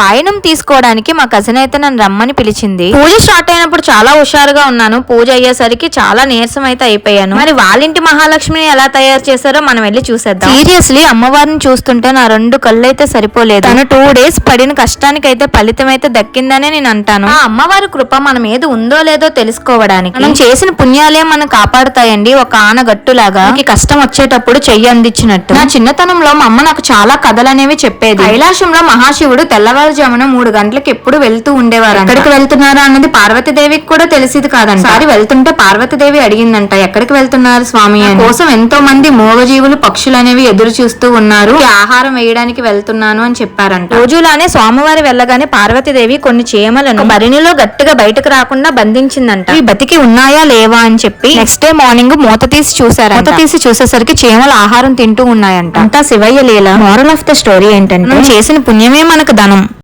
వాయనం తీసుకోవడానికి మా కజిన్ అయితే నన్ను రమ్మని పిలిచింది. పూజ స్టార్ట్ అయినప్పుడు చాలా హుషారుగా ఉన్నాను. పూజ అయ్యేసరికి చాలా నీరసం అయితే అయిపోయాను. మరి వాళ్ళింటి మహాలక్ష్మిని ఎలా తయారు చేశారో మనం వెళ్ళి చూసేద్దాం. సీరియస్లీ అమ్మవారిని చూస్తుంటే నా రెండు కళ్ళు అయితే సరిపోలేదు. తను టూ డేస్ పడిన కష్టానికి అయితే ఫలితం అయితే దక్కిందనే నేను అంటాను. ఆ అమ్మవారి కృప మనం ఏది ఉందో లేదో తెలుసుకోవడానికి. మనం చేసిన పుణ్యాలే మనం కాపాడుతాయండి ఒక ఆనగట్టులాగా. మనకి కష్టం వచ్చేటప్పుడు చెయ్యి అందించినట్టు. నా చిన్నతనంలో మా అమ్మ నాకు చాలా కథలు అనేవి చెప్పేది. కైలాసంలో మహాశివుడు తెల్లవారు తెల్లవారుజామున మూడు గంటలకు ఎప్పుడు వెళ్తూ ఉండేవారు ఎక్కడికి వెళ్తున్నారా అన్నది పార్వతీదేవికి కూడా తెలిసింది కాదంట. సారి వెళ్తుంటే పార్వతీదేవి అడిగిందంట ఎక్కడికి వెళ్తున్నారు స్వామి? కోసం ఎంతో మంది మూగజీవులు పక్షులు అనేవి ఎదురు చూస్తూ ఉన్నారు. ఆహారం వేయడానికి వెళ్తున్నాను అని చెప్పారంట. రోజులానే స్వామివారి వెళ్ళగానే పార్వతీదేవి కొన్ని చీమలను భరిణిలో గట్టిగా బయటకు రాకుండా బంధించిందంట. ఈ బతికి ఉన్నాయా లేవా? అని చెప్పి నెక్స్ట్ డే మార్నింగ్ మూత తీసి చూసారు మూత తీసి చూసేసరికి చీమలు ఆహారం తింటూ ఉన్నాయంట. అంతా శివయ్య లీల. మోరల్ ఆఫ్ ద స్టోరీ ఏంటంటే చేసిన పుణ్యమే మనకు ధనం.